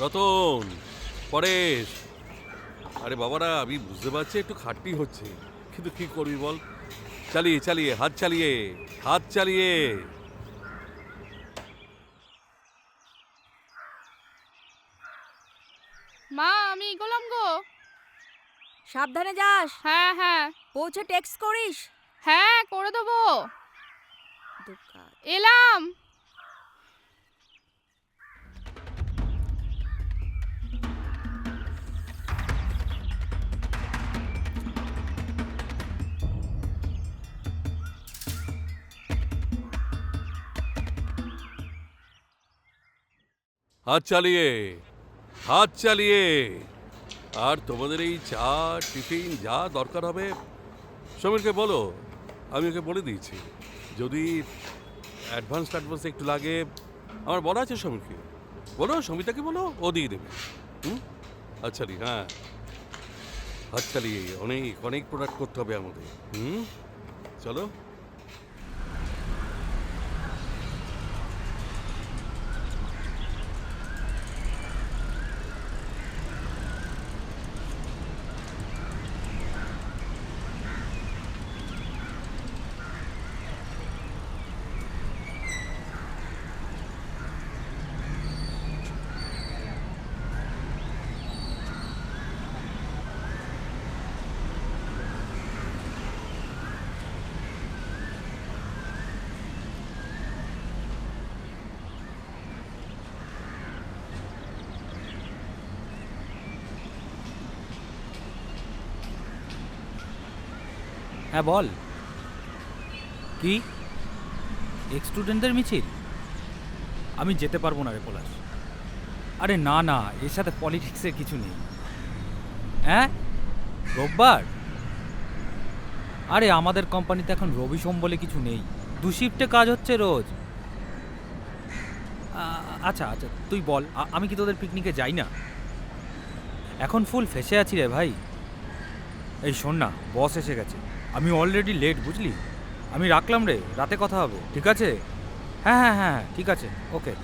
রতন পরেশ। আরে বাবারা আমি বুঝতে পারছি একটু খাটনি হচ্ছে। কিন্তু কি করবি বল? চালিয়ে চালিয়ে হাত চালিয়ে হাত চালিয়ে। মা আমি গেলাম গো। সাবধানে যাস। হ্যাঁ হ্যাঁ। পৌঁছে টেক্সট করিস? হ্যাঁ করে দেবো। এলাম। হাত চালিয়ে হাত চালিয়ে। আর তোমাদের এই চা, টিফিন যা দরকার হবে, সমীরকে বলো, আমি ওকে বলে দিয়েছি। যদি অ্যাডভান্স ট্যাডভান্স একটু লাগে, আমার বলা আছে সমীরকে। বলো সমিতাকে বলো, ও দিয়ে দেবে। হুম? আচ্ছা হ্যাঁ। হাত চালিয়ে, অনেক অনেক প্রোডাক্ট করতে হবে আমাদের। হুম? চলো। হ্যাঁ বল। কি? এক্স স্টুডেন্টদের মিছিল? আমি যেতে পারব না রে পলাশ। আরে না না, এর সাথে পলিটিক্সের কিছু নেই। হ্যাঁ? রোববার? আরে আমাদের কোম্পানিতে এখন রবি সোম বলে কিছু নেই। দু শিফটে কাজ হচ্ছে রোজ। আচ্ছা আচ্ছা তুই বল আমি কি তোদের পিকনিকে যাই না? এখন ফুল ফেসে আছি রে ভাই। এই শোন না বস এসে গেছে। আমি অলরেডি লেট বুঝলি? আমি রাখলাম রে, রাতে কথা হবে, ঠিক আছে? হ্যাঁ হ্যাঁ হ্যাঁ ঠিক আছে ওকে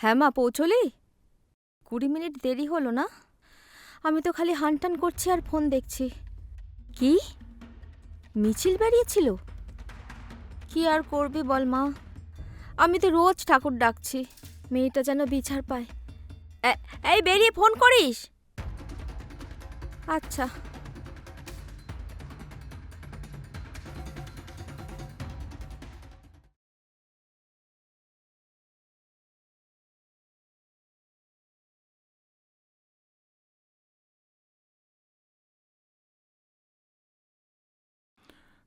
হ্যাঁ মা, পৌঁছলি? কুড়ি মিনিট দেরি হলো না? আমি তো খালি হানটান করছি আর ফোন দেখছি। কি? মিছিল বেরিয়েছিল? কি আর করবি বল মা? আমি তো রোজ ঠাকুর ডাকছি, মেয়েটা যেন বিচার পায়। এই বেরিয়ে ফোন করিস? আচ্ছা।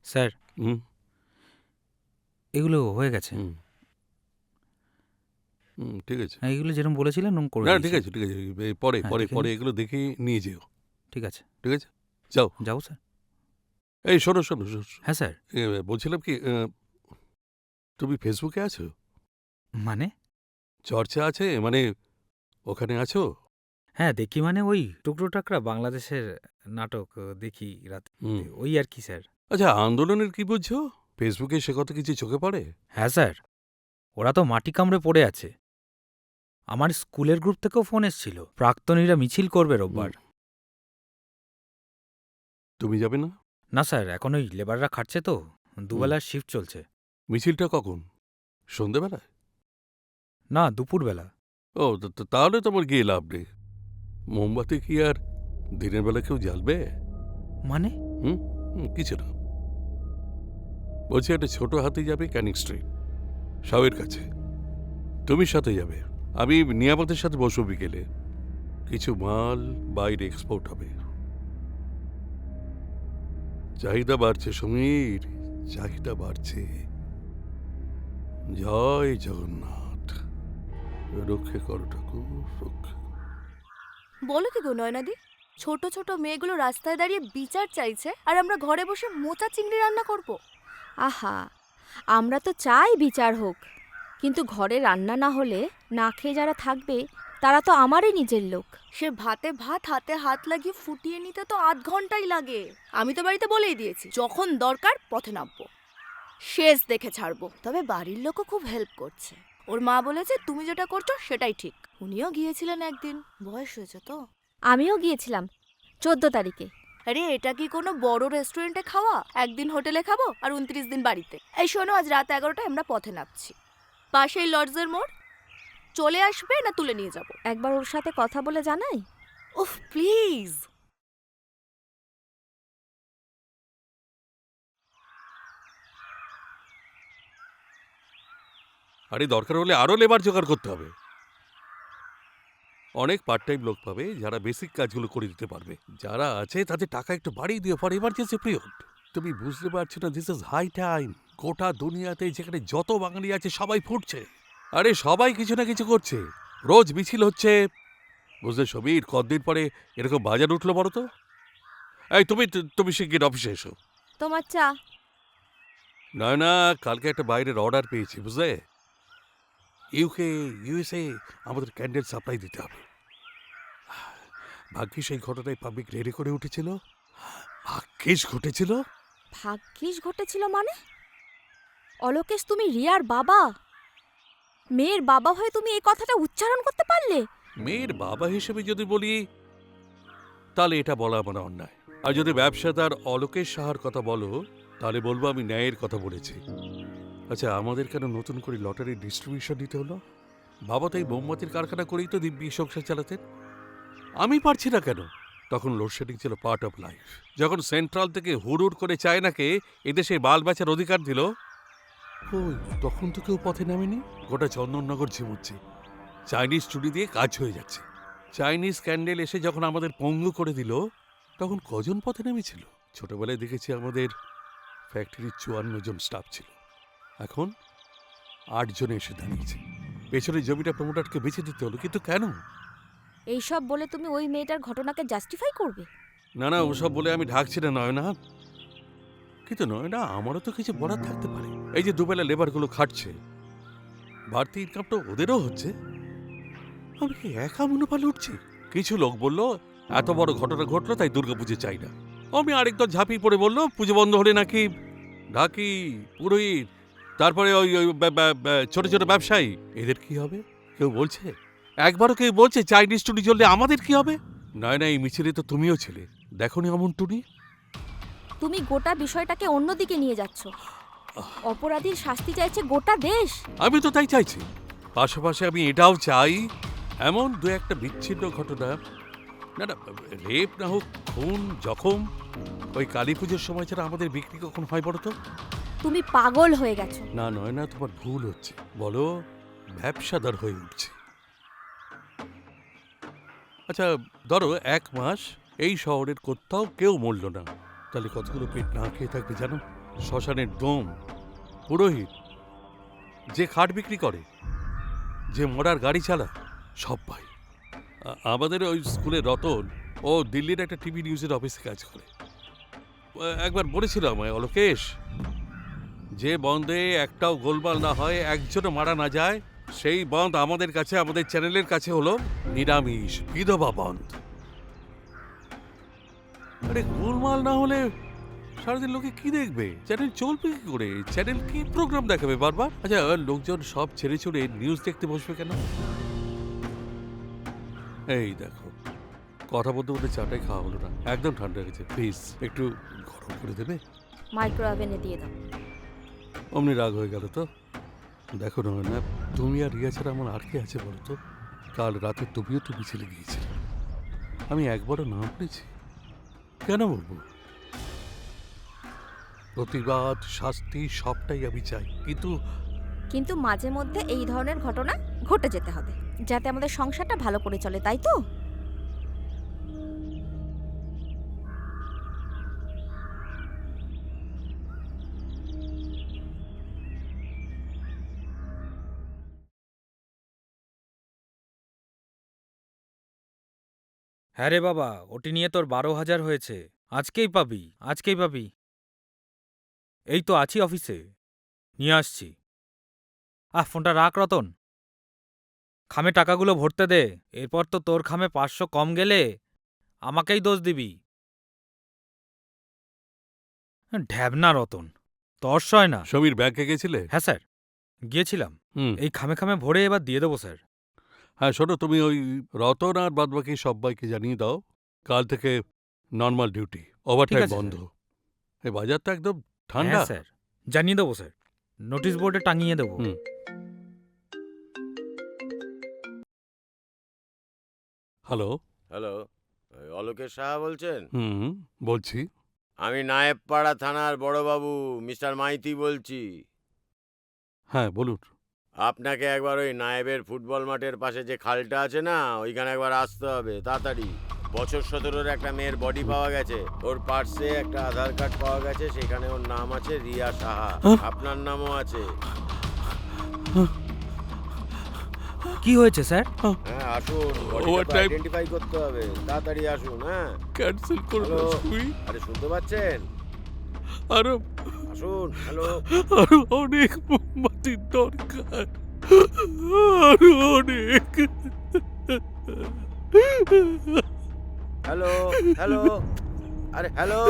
স্যার হুম। এগুলো হয়ে গেছে। হুম। হুম ঠিক আছে। হ্যাঁ এগুলো যেরকম বলেছিলেন ওরকম করে না দিয়েছি। ঠিক আছে ঠিক আছে এই পরে হ্যাঁ, পরে পরে এগুলো দেখে নিয়ে যেও। ঠিক আছে। ঠিক আছে? যাও। যাব স্যার। এই শোনো শোনো শোনো, শোনো। হ্যাঁ স্যার। এ, বলছিলাম কি তুমি ফেসবুকে আছো? মানে? চর্চা আছে মানে ওখানে আছো? হ্যাঁ দেখি মানে ওই টুকরো টাকরা বাংলাদেশের নাটক আহ, দেখি রাতে। হুম। ওই আর কি স্যার। আচ্ছা আন্দোলনের কি বুঝছ? ফেসবুকে সে কথা কিছু চোখে পড়ে? হ্যাঁ স্যার। ওরা তো মাটি কামড়ে পড়ে আছে। আমার স্কুলের গ্রুপ থেকেও ফোন এসেছিল। প্রাক্তনীরা মিছিল করবে রোববার। তুমি যাবে না? না স্যার এখন ওই লেবাররা খাটছে তো। দুবেলার শিফট চলছে। মিছিলটা কখন? সন্ধেবেলায়? না দুপুরবেলা। ও তা- তা- তাহলে তোমার গিয়ে লাভ নেই। মোমবাতি কি আর দিনের বেলা কেউ জ্বালবে? মানে? হুম কিছু না। বলছি, একটা ছোট হাতি যাবে ক্যানিং স্ট্রিট। সাউয়ের কাছে। তুমি সাথে যাবে। আমি নিয়ামতের সাথে বসবো বিকেলে। কিছু মাল বাইরে এক্সপোর্ট হবে। চাহিদা বাড়ছে সমীর, চাহিদা বাড়ছে। জয় জগন্নাথ। রক্ষে করো ঠাকুর বলো কি গো নয়নাদি? ছোট ছোট মেয়েগুলো রাস্তায় দাঁড়িয়ে বিচার চাইছে, আর আমরা ঘরে বসে মোচা চিংড়ি রান্না করব। আহা আমরা তো চাই বিচার হোক কিন্তু ঘরে রান্না না হলে না খেয়ে যারা থাকবে তারা তো আমারই নিজের লোক। সে ভাতে ভাত হাতে হাত লাগিয়ে ফুটিয়ে নিতে তো আধ ঘন্টাই লাগে। আমি তো বাড়িতে বলেই দিয়েছি যখন দরকার পথে নামবো। শেষ দেখে ছাড়বো। তবে বাড়ির লোকও খুব হেল্প করছে। ওর মা বলেছে তুমি যেটা করছ সেটাই ঠিক। উনিও গিয়েছিলেন একদিন। বয়স হয়েছে তো? আমিও গিয়েছিলাম চোদ্দ তারিখে। আরে এটা কি কোনো বড় রেস্টুরেন্টে খাওয়া? একদিন হোটেলে খাব আর উনত্রিশ দিন বাড়িতে। এই শোনো আজ রাত এগারোটায় আমরা পথে নামছি। পাশেই লর্ডসের মোড়। চলে আসবে না তুলে নিয়ে যাব? একবার ওর সাথে কথা বলে জানাই। উফ প্লিজ আরে দরকার হলে আরও লেবার জোগাড় করতে হবে। অনেক পার্ট টাইম লোক পাবে যারা বেসিক কাজগুলো করে দিতে পারবে। যারা আছে তাদের টাকা একটু বাড়িয়ে দিয়ে ফর এমার্জেন্সি পিরিয়ড তুমি বুঝতে পারছ না দিস ইজ হাই টাইম গোটা দুনিয়াতে যেখানে যত বাঙালি আছে সবাই ফুটছে। আরে সবাই কিছু না কিছু করছে। রোজ মিছিল হচ্ছে। বুঝলে সমীর কতদিন পরে এরকম বাজার উঠল বলো তো? এই তুমি তুমি শিগগির অফিসে এসো। তোমার চা। নয় না কালকে একটা বাইরের অর্ডার পেয়েছি বুঝলে? ইউকে ইউএসএ আমাদের ক্যান্ডেল সাপ্লাই দিতে হবে। ভাগ্যিস এই ঘটনায় পাবলিক রেডি করে উঠেছিল? ভাগ্যিস ঘটেছিল? ভাগ্যিস ঘটেছিল মানে? অলোকেশ তুমি রিয়ার বাবা? মেয়ের বাবা হয়ে তুমি এই কথাটা উচ্চারণ করতে পারলে? মেয়ের বাবা হিসেবে যদি বলি তাহলে এটা বলা আমার অন্যায়। আর যদি ব্যবসাদার অলোকেশ সাহার কথা বলো তাহলে বলব আমি ন্যায়ের কথা বলেছি। আচ্ছা আমাদের কেন নতুন করে লটারির ডিস্ট্রিবিউশন দিতে হলো? বাবা তো এই মোমবাতির কারখানা করেই তো দিব্যি সংসার চালাতেন। আমি পারছি না কেন? তখন লোডশেডিং ছিল পার্ট অফ লাইফ যখন সেন্ট্রাল থেকে হুড়ুর করে চায়নাকে এদেশে বাল বেচার অধিকার দিল ওই তখন তো কেউ পথে নামেনি? গোটা চন্দননগর ঝিমুচ্ছে। চাইনিজ চুড়ি দিয়ে কাজ হয়ে যাচ্ছে। চাইনিজ ক্যান্ডেল এসে যখন আমাদের পঙ্গু করে দিল, তখন কজন পথে নেমেছিল? ছোটবেলায় দেখেছি আমাদের ফ্যাক্টরির চুয়ান্ন জন স্টাফ ছিল। এখন আটজনে এসে দাঁড়িয়েছে। পেছনের জমিটা প্রমোটারকে বেছে দিতে হলো কিন্তু কেন? এইসব বলে তুমি ওই মেয়েটার ঘটনাকে জাস্টিফাই করবে? না না ওসব বলে আমি ঢাকছি না নয় না কিন্তু নয় না আমারও তো কিছু বলার থাকতে পারে। এই যে দুবেলা লেবারগুলো খাটছে বাড়তি ইনকাম তো ওদেরও হচ্ছে। আমি কি একা মনোপালে উঠছি? কিছু লোক বলল এত বড় ঘটনা ঘটলো তাই দুর্গা দুর্গাপুজো চাই না। আমি আরেকদম ঝাঁপিয়ে পড়ে বলল পুজো বন্ধ হলে নাকি ঢাকি পুরোহিত তারপরে ওই ওই ব্যা- ব্যা- ব্যা- ছোট ছোট ব্যবসায়ী। এদের কি হবে? কেউ বলছে? একবারও কেউ বলছে চাইনিজ টুনি চললে আমাদের কি হবে? নয় না এই মিছিলে তো তুমিও ছিলে। দেখনি অমন টুনি? তুমি গোটা বিষয়টাকে অন্যদিকে নিয়ে যাচ্ছ। অপরাধীর শাস্তি চাইছে গোটা দেশ। আমি তো তাই চাইছি। পাশাপাশি আমি এটাও চাই এমন দু একটা বিচ্ছিন্ন ঘটনা না না রেপ না হোক খুন জখম ওই কালী পুজোর সময় ছাড়া আমাদের বিক্রি কখন হয় বলো তো? তুমি পাগল হয়ে গেছো। না নয় না তোমার ভুল হচ্ছে। বলো, ব্যবসাদার হয়ে উঠছে। আচ্ছা ধরো এক মাস এই শহরের কোথাও কেউ মরল না। তাহলে কতগুলো পেট না খেয়ে থাকবে জানো? শ্মশানের দম পুরোহিত, যে খাট বিক্রি করে, যে মরার গাড়ি চালা সব পাই আমাদের ওই স্কুলের রতন ও দিল্লির একটা টিভি নিউজের অফিসে কাজ করে। একবার বলেছিল আমায়, অলোকেশ যে বন্ধে একটাও গোলমাল না হয়, একজনও মারা না যায়, সেই বন্ধ আমাদের কাছে, আমাদের চ্যানেলের কাছে হলো নিরামিষ বিধবা বন্ধ। আরে গোলমাল না হলে সারাদিন লোকে কি দেখবে? চ্যানেল চলবে কি করে? চ্যানেল কি প্রোগ্রাম দেখাবে বারবার? আচ্ছা লোকজন সব ছেড়ে ছুড়ে নিউজ দেখতে বসবে কেন? এই দেখো, কথা বলতে বলতে চাটাই খাওয়া হলো না। একদম ঠান্ডা হয়ে গেছে প্লিজ একটু গরম করে দেবে? মাইক্রো ওভেনে দিয়ে দাও। অমনি রাগ হয়ে গেল তো। দেখো না তুমি আর রিয়া ছাড়া আমার আর কে আছে বলো তো? কাল রাতে তুমিও তো মিছিলে গিয়েছিলে। আমি একবারও না বলেছি কেন বলব? প্রতিবাদ, শাস্তি, সবটাই আমি চাই। কিন্তু কিন্তু মাঝে মধ্যে এই ধরনের ঘটনা ঘটে যেতে হবে, যাতে আমাদের সংসারটা ভালো করে চলে, তাই তো? হ্যাঁ রে বাবা ওটি নিয়ে তোর বারো হাজার হয়েছে। আজকেই পাবি আজকেই পাবি। এই তো আছি অফিসে। নিয়ে আসছি। আহ ফোনটা রাখ রতন। খামে টাকাগুলো ভরতে দে এরপর তো তোর খামে পাঁচশো কম গেলে আমাকেই দোষ দিবি। ঢ্যাবনা রতন তর্স হয় না। সমীর ব্যাংকে গেছিলে? হ্যাঁ স্যার গিয়েছিলাম। হুম। এই খামে খামে ভরে এবার দিয়ে দেবো স্যার। হ্যাঁ শোনো তুমি ওই রতন আর বাদবাকি সবাইকে জানিয়ে দাও কাল থেকে নর্মাল ডিউটি ওভারটাইম আছে, বন্ধ। এই বাজার তো একদম ঠান্ডা। হ্যাঁ স্যার। জানিয়ে দেবো স্যার। নোটিশ বোর্ডে টাঙিয়ে দেবো। হুম। হ্যালো হ্যালো ওই অলোকেশ সাহা বলছেন? হুম বলছি। আমি নায়েবপাড়া থানার বড়বাবু মিস্টার মাইতি বলছি। হ্যাঁ বলুন। আপনাকে একবার ওই নায়েবের ফুটবল মাঠের পাশে যে খালটা আছে না ওইখানে একবার আসতে হবে তাড়াতাড়ি। বছর সতেরোর একটা মেয়ের বডি পাওয়া গেছে ওর পার্সে একটা আধার কার্ড পাওয়া গেছে সেখানে ওর নাম আছে রিয়া সাহা আপনার নামও আছে। কি হয়েছে স্যার? হ্যাঁ আসুন Overtime. আইডেন্টিফাই করতে হবে তাড়াতাড়ি আসুন হ্যাঁ। ক্যান্সেল করে Hello? তুই আরে শুনতে পাচ্ছেন? আরও আসুন হ্যালো। আরও অনেক মোমবাতির দরকার আরও অনেক। Hello hello. আরে হ্যালো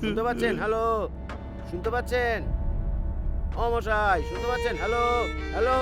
শুনতে পাচ্ছেন হ্যালো। শুনতে পাচ্ছেন? ও মশাই শুনতে পাচ্ছেন? Hello hello.